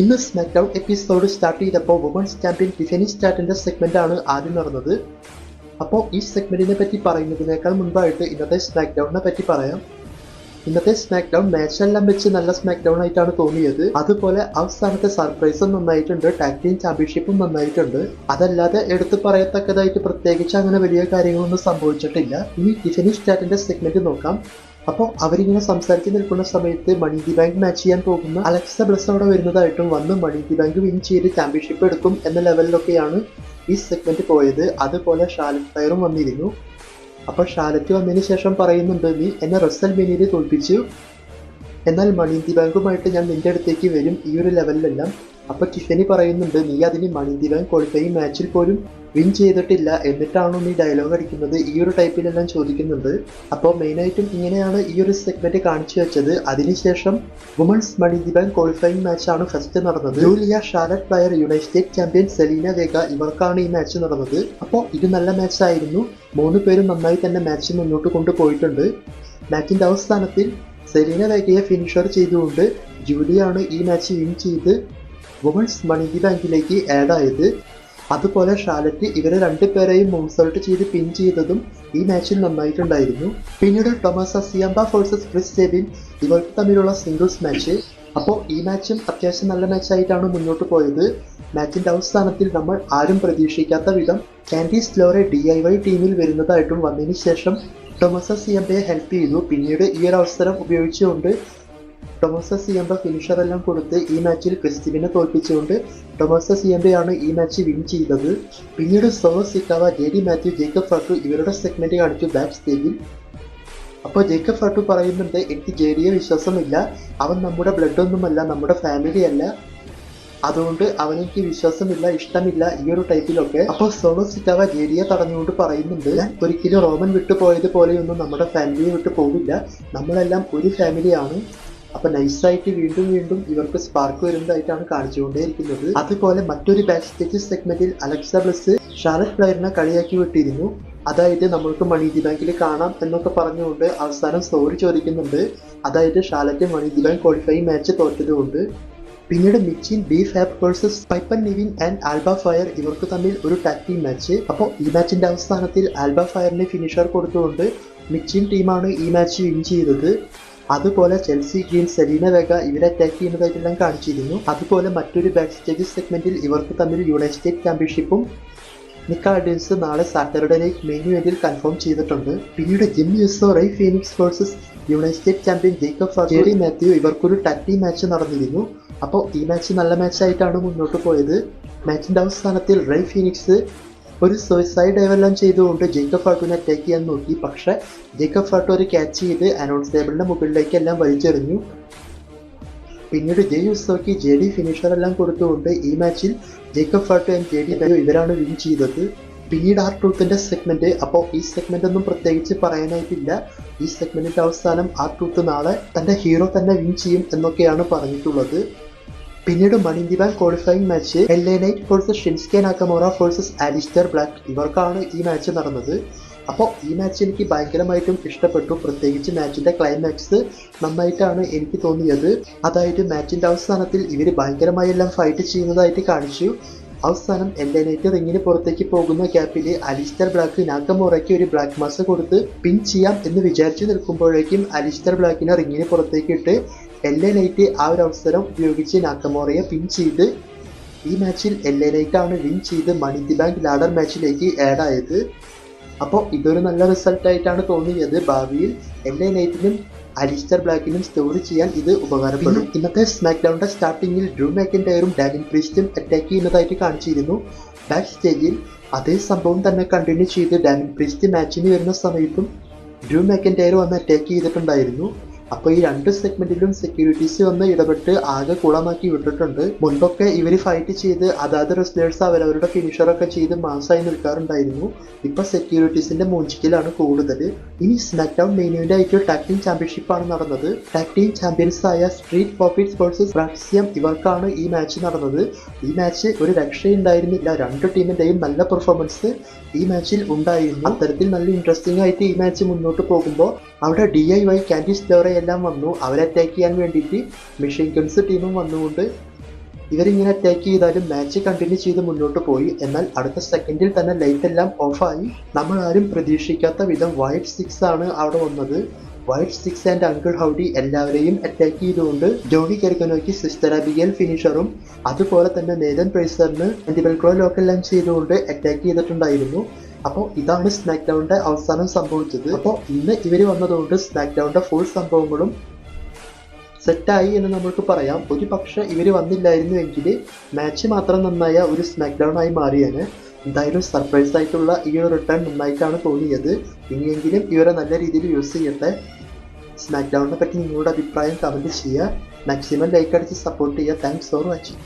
ഇന്ന് smack down episode start ചെയ്തപ്പോൾ women's champion Tiffany സ്റ്റാർട്ടിന്റെ സെഗ്മെന്റ് ആണ് ആദ്യം നടന്നത്. അപ്പോൾ ഈ സെഗ്മെന്റിനെ പറ്റി പറയുന്നതിനേക്കാൾ മുൻപായിട്ട് ഇന്നത്തെ സ്മാക്ക് ഡൗണിനെ പറ്റി പറയാം. ഇന്നത്തെ സ്മാക്ക് ഡൗൺ മാച്ചെല്ലാം വെച്ച് നല്ല സ്മാക്ക് ഡൗൺ ആയിട്ടാണ് തോന്നിയത്. അതുപോലെ അവസാനത്തെ സർപ്രൈസും നന്നായിട്ടുണ്ട്. ടാഗ് ടീം ചാമ്പ്യൻഷിപ്പും നന്നായിട്ടുണ്ട്. അതല്ലാതെ എടുത്തു പറയത്തക്കതായിട്ട് പ്രത്യേകിച്ച് അങ്ങനെ വലിയ കാര്യങ്ങളൊന്നും സംഭവിച്ചിട്ടില്ല. ഇനി ടിഫനി സ്റ്റാറ്റിന്റെ സെഗ്മെന്റ് നോക്കാം. അപ്പോൾ അവരിങ്ങനെ സംസാരിച്ച് നിൽക്കുന്ന സമയത്ത് മണി ദി ബാങ്ക് മാച്ച് ചെയ്യാൻ പോകുന്ന അലക്സ ബ്ലസ് അവിടെ വരുന്നതായിട്ടും വന്ന് മണി ദി ബാങ്ക് വിൻ ചെയ്ത് ചാമ്പ്യൻഷിപ്പ് എടുക്കും എന്ന ലെവലിലൊക്കെയാണ് ഈ സെഗ്മെന്റ് പോയത്. അതുപോലെ ഷാലറ്റ് ഫയറും വന്നിരുന്നു. അപ്പോൾ ഷാലറ്റ് വന്നതിന് ശേഷം പറയുന്നുണ്ട് നീ എന്നെ റസൽ മെനിയിൽ തോൽപ്പിച്ചു. എന്നാൽ മണി ദി ബാങ്കുമായിട്ട് ഞാൻ നിന്റെ അടുത്തേക്ക് വരും. ഈ ഒരു ലെവലിലെല്ലാം അപ്പോൾ ടിഫനി പറയുന്നുണ്ട് നീ അതിന് മണി ദി ബാങ്ക് മാച്ചിൽ പോലും വിൻ ചെയ്തിട്ടില്ല എന്നിട്ടാണോ നീ ഡയലോഗ് അടിക്കുന്നത്? ഈ ഒരു ടൈപ്പിലെല്ലാം ചോദിക്കുന്നുണ്ട്. അപ്പോൾ മെയിനായിട്ടും ഇങ്ങനെയാണ് ഈ ഒരു സെഗ്മെന്റ് കാണിച്ചു വെച്ചത്. അതിനുശേഷം women's money the bank qualifying മാച്ചാണ് first നടന്നത്. Giulia Charlotte Flair United State champion Zelina Vega ഇവർക്കാണ് ഈ മാച്ച് നടന്നത്. അപ്പോൾ ഇത് നല്ല മാച്ചായിരുന്നു മൂന്ന് പേരും നന്നായി തന്നെ മാച്ച് മുന്നോട്ട് കൊണ്ടുപോയിട്ടുണ്ട്. മാച്ചിന്റെ അവസാനത്തിൽ സെലീന വേഗയെ ഫിനിഷർ ചെയ്തുകൊണ്ട് ജൂലിയാണ് ഈ മാച്ച് വിൻ ചെയ്ത് വുമൺസ് മണി ബാങ്കിലേക്ക് ആഡ് ആയത്. അതുപോലെ ഷാലറ്റ് ഇവരെ രണ്ടുപേരെയും മോൺസോൾട്ട് ചെയ്ത് പിൻ ചെയ്തതും ഈ മാച്ചിൽ നന്നായിട്ടുണ്ടായിരുന്നു. പിന്നീട് ടൊമാസ സിയാമ്പ ഫോഴ്സസ് ക്രിസ് ജെബിൻ ഇവർക്ക് തമ്മിലുള്ള സിംഗിൾസ് മാച്ച് അപ്പോൾ ഈ മാച്ചും അത്യാവശ്യം നല്ല മാച്ചായിട്ടാണ് മുന്നോട്ട് പോയത്. മാച്ചിന്റെ അവസാനത്തിൽ നമ്മൾ ആരും പ്രതീക്ഷിക്കാത്ത വിധം Candice LeRae D I Y ടീമിൽ വരുന്നതായിട്ടും വന്നതിന് ശേഷം ടൊമസ സിയമ്പയെ ഹെൽപ്പ് ചെയ്തു. പിന്നീട് ഈ ഒരു അവസരം ഉപയോഗിച്ചുകൊണ്ട് ടൊമോസ സിയമ്പ ഫിനിഷർ എല്ലാം കൊടുത്ത് ഈ മാച്ചിൽ ക്രിസ്റ്റിനെ തോൽപ്പിച്ചുകൊണ്ട് ടൊമോസ ആണ് ഈ മാച്ച് വിൻ ചെയ്തത്. പിന്നീട് Solo Sikoa J D Matthew Jacob Fatu ഇവരുടെ സെഗ്മെന്റ് കാണിച്ചു ബാക്ക് സ്റ്റേജിൽ അപ്പോൾ ജേക്കബ് ഫാട്ടു പറയുന്നുണ്ട് എനിക്ക് ജെ ഡിയെ വിശ്വാസമില്ല. അവൻ നമ്മുടെ ബ്ലഡ് ഒന്നുമല്ല നമ്മുടെ ഫാമിലി അല്ല. അതുകൊണ്ട് അവനെനിക്ക് വിശ്വാസമില്ല ഇഷ്ടമില്ല ഈ ഒരു ടൈപ്പിലൊക്കെ അപ്പോൾ സോളോ സിറ്റാവ ജെ ഡിയെ തടഞ്ഞുകൊണ്ട് പറയുന്നുണ്ട് ഒരിക്കലും റോമൻ വിട്ടു പോയത് പോലെയൊന്നും നമ്മുടെ ഫാമിലിയെ വിട്ടു പോകില്ല നമ്മളെല്ലാം ഒരു ഫാമിലിയാണ് അപ്പൊ നൈസായിട്ട് വീണ്ടും വീണ്ടും ഇവർക്ക് സ്പാർക്ക് വരുന്നതായിട്ടാണ് കാണിച്ചുകൊണ്ടേയിരിക്കുന്നത്. അതുപോലെ മറ്റൊരു ബാക്ക് സ്റ്റേജ് സെഗ്മെന്റിൽ അലക്സ ബ്ലസ് ഷാലറ്റ് പ്ലെയറിനെ കളിയാക്കി വിട്ടിരുന്നു. അതായത് നമ്മൾക്ക് മണി ദി ബാങ്കിൽ കാണാം എന്നൊക്കെ പറഞ്ഞുകൊണ്ട് അവസാനം സോറി ചോദിക്കുന്നുണ്ട്. അതായത് Charlotte money the bank qualify match തോറ്റതുകൊണ്ട്. പിന്നീട് മിച്ചിൻ B Fab versus Piper Niven and Alba Fyre ഇവർക്ക് തമ്മിൽ ഒരു ടാക്ടി മാച്ച് അപ്പോൾ ഈ മാച്ചിന്റെ അവസാനത്തിൽ ആൽബ ഫയറിന് ഫിനിഷർ കൊടുത്തുകൊണ്ട് മിച്ചിൻ ടീമാണ് ഈ മാച്ച് വിൻ ചെയ്തത്. അതുപോലെ ചെൽസി ഗ്രീൻ സെലീന വേഗ ഇവരെ അറ്റാക്ക് ചെയ്യുന്നതായിട്ടെല്ലാം കാണിച്ചിരുന്നു. അതുപോലെ മറ്റൊരു ബാക്ക് സ്റ്റേജ് സെഗ്മെന്റിൽ ഇവർക്ക് തമ്മിൽ യുണൈറ്റഡ് സ്റ്റേറ്റ് ചാമ്പ്യൻഷിപ്പും നിക്കാർഡിൻസ് നാളെ സാറ്റർഡേ നൈറ്റ് മെയിൻ ഇവന്റിൽ കൺഫേം ചെയ്തിട്ടുണ്ട്. പിന്നീട് Jey Uso Rey Fenix versus United State champion Jacob Jerry Matthew ഇവർക്കൊരു ടട്ടി മാച്ച് നടന്നിരുന്നു. അപ്പോൾ ഈ മാച്ച് നല്ല മാച്ചായിട്ടാണ് മുന്നോട്ട് പോയത്. മാച്ചിന്റെ അവസാനത്തിൽ റൈ ഫീനിക്സ് ഒരു സൂയിസൈഡ് ഡൈവെല്ലാം ചെയ്തുകൊണ്ട് ജേക്കബ് ഫാട്ടോനെ അറ്റാക്ക് ചെയ്യാൻ നോക്കി. പക്ഷേ ജേക്കബ് ഫാട്ടോ ഒരു ക്യാച്ച് ചെയ്ത് അനൗൺസ് ടേബിളിന്റെ മുകളിലേക്ക് എല്ലാം വലിച്ചെറിഞ്ഞു. പിന്നീട് ജെ യുസോക്ക് ജെ ഡി ഫിനിഷർ എല്ലാം കൊടുത്തുകൊണ്ട് ഈ മാച്ചിൽ Jacob Fatu and J D ഇവരാണ് വിൻ ചെയ്തത്. പിന്നീട് ആർ ട്രൂത്തിന്റെ സെഗ്മെന്റ് അപ്പോൾ ഈ സെഗ്മെന്റ് ഒന്നും പ്രത്യേകിച്ച് പറയാനായിട്ടില്ല. ഈ സെഗ്മെന്റിന്റെ അവസാനം ആർ ട്രൂത്ത് നാളെ തന്റെ ഹീറോ തന്നെ വിൻ ചെയ്യും എന്നൊക്കെയാണ് പറഞ്ഞിട്ടുള്ളത്. പിന്നീട് money the bank qualifying match L A Knight versus Shinsuke Nakamura versus Aleister Black ഇവർക്കാണ് ഈ മാച്ച് നടന്നത്. അപ്പോൾ ഈ മാച്ച് എനിക്ക് ഭയങ്കരമായിട്ടും ഇഷ്ടപ്പെട്ടു. പ്രത്യേകിച്ച് മാച്ചിന്റെ ക്ലൈമാക്സ് നന്നായിട്ടാണ് എനിക്ക് തോന്നിയത്. അതായത് മാച്ചിന്റെ അവസാനത്തിൽ ഇവർ ഭയങ്കരമായി എല്ലാം ഫൈറ്റ് ചെയ്യുന്നതായിട്ട് കാണിച്ചു. അവസാനം എന്റെ നൈറ്റ് റിങ്ങിന് പുറത്തേക്ക് പോകുന്ന ഗ്യാപ്പിൽ അലിസ്റ്റർ ബ്ലാക്ക് നാക്കമോറയ്ക്ക് ഒരു ബ്ലാക്ക് മാസ് കൊടുത്ത് പിൻ ചെയ്യാം എന്ന് വിചാരിച്ചു നിൽക്കുമ്പോഴേക്കും അലിസ്റ്റർ ബ്ലാക്കിനെ റിങ്ങിന് പുറത്തേക്ക് ഇട്ട് എൽ എ നൈറ്റ് ആ ഒരു അവസരം ഉപയോഗിച്ച് നാക്കമോറയെ പിൻ ചെയ്ത് ഈ മാച്ചിൽ എൽ എ നൈറ്റ് ആണ് വിൻ ചെയ്ത് മണി ദി ബാങ്ക് ലാഡർ മാച്ചിലേക്ക് ആഡ് ആയത്. അപ്പോൾ ഇതൊരു നല്ല റിസൾട്ട് ആയിട്ടാണ് തോന്നിയത്. ഭാവിയിൽ എൽ എ നൈറ്റിനും അലിസ്റ്റർ ബ്ലാക്കിനും സ്റ്റോറി ചെയ്യാൻ ഇത് ഉപകാരപ്പെടും. ഇന്നത്തെ സ്മാക്ക് ഡൗണിന്റെ സ്റ്റാർട്ടിങ്ങിൽ ഡ്രൂ മാക്കിന്റെയറും ഡാനിൻ പ്രീസ്റ്റും അറ്റാക്ക് ചെയ്യുന്നതായിട്ട് കാണിച്ചിരുന്നു. ബാക്ക് സ്റ്റേജിൽ അതേ സംഭവം തന്നെ കണ്ടിന്യൂ ചെയ്ത് ഡാനിൻ പ്രീസ്റ്റ് മാച്ചിന് വരുന്ന സമയത്തും ഡ്രൂ മാക്കിന്റെയർ വന്ന് അറ്റാക്ക് ചെയ്തിട്ടുണ്ടായിരുന്നു. അപ്പോൾ ഈ രണ്ട് സെഗ്മെന്റിലും സെക്യൂരിറ്റീസ് വന്ന് ഇടപെട്ട് ആകെ കുളമാക്കി വിട്ടിട്ടുണ്ട്. മുൻപൊക്കെ ഇവർ ഫൈറ്റ് ചെയ്ത് അതാത് റെസ്ലേഴ്സ് അവരവരുടെ ഫിനിഷറൊക്കെ ചെയ്ത് മാസമായി നിൽക്കാറുണ്ടായിരുന്നു. ഇപ്പൊ സെക്യൂരിറ്റീസിന്റെ മൂഞ്ചിക്കലാണ് കൂടുതൽ ഇനി മെയിൻ ഇവന്റ് ആയിട്ട് ടാക് ടീം ചാമ്പ്യൻഷിപ്പ് ആണ് നടന്നത്. ടാക് ടീം ചാമ്പ്യൻസ് ആയ സ്ട്രീറ്റ് പ്രോഫിറ്റ്സ് വേഴ്സസ് റഷ്യം ഇവർക്കാണ് ഈ മാച്ച് നടന്നത്. ഈ മാച്ച് ഒരു രക്ഷയുണ്ടായിരുന്നില്ല. രണ്ട് ടീമിന്റെയും നല്ല പെർഫോമൻസ് ഈ മാച്ചിൽ ഉണ്ടായിരുന്നു. അത്തരത്തിൽ നല്ല ഇൻട്രസ്റ്റിംഗ് ആയിട്ട് ഈ മാച്ച് മുന്നോട്ട് പോകുമ്പോൾ അവിടെ ഡി ഐ വൈ കാൻഡിസ് സ്റ്റോറെ എല്ലാം വന്നു. അവരെ അറ്റാക്ക് ചെയ്യാൻ വേണ്ടിയിട്ട് മിഷൻ ഗൺസ് ടീമും വന്നുകൊണ്ട് ഇവരിങ്ങനെ അറ്റാക്ക് ചെയ്താലും മാച്ച് കണ്ടിന്യൂ ചെയ്ത് മുന്നോട്ട് പോയി. എന്നാൽ അടുത്ത സെക്കൻഡിൽ തന്നെ ലൈറ്റ് എല്ലാം ഓഫായി നമ്മൾ ആരും പ്രതീക്ഷിക്കാത്ത വിധം വൈറ്റ് സിക്സ് ആണ് അവിടെ വന്നത്. Wyatt Six and Uncle Howdy എല്ലാവരെയും അറ്റാക്ക് ചെയ്തുകൊണ്ട് ജോണി കെർഗനോയ്ക്ക് സിസ്റ്റർ അബിഗൽ ഫിനിഷറും അതുപോലെ തന്നെ നേതൻ പ്രൈസറിന് ആന്റിബൽക്രോ ലോക്കൽ ലഞ്ച് ചെയ്തുകൊണ്ട് അറ്റാക്ക് ചെയ്തിട്ടുണ്ടായിരുന്നു. അപ്പോൾ ഇതാണ് സ്നാക്ക് ഡൗണിന്റെ അവസാനം സംഭവിച്ചത്. അപ്പോൾ ഇന്ന് ഇവർ വന്നതുകൊണ്ട് സ്നാക്ക് ഡൗണിന്റെ ഫുൾ സംഭവങ്ങളും സെറ്റായി എന്ന് നമുക്ക് പറയാം. ഒരു പക്ഷേ ഇവർ വന്നില്ലായിരുന്നുവെങ്കിൽ മാച്ച് മാത്രം നന്നായ ഒരു സ്മാക്ക് ഡൗൺ ആയി മാറിയാണ് എന്തായാലും സർപ്രൈസ് ആയിട്ടുള്ള ഈ ഒരു റിട്ടേൺ നന്നായിട്ടാണ് തോന്നിയത്. ഇനിയെങ്കിലും ഇവരെ നല്ല രീതിയിൽ യൂസ് ചെയ്യട്ടെ. സ്മാക്ക് ഡൗണിനെ പറ്റി നിങ്ങളുടെ അഭിപ്രായം കമന്റ് ചെയ്യുക. മാക്സിമം ലൈക്ക് അടിച്ച് സപ്പോർട്ട് ചെയ്യുക. Thanks for watching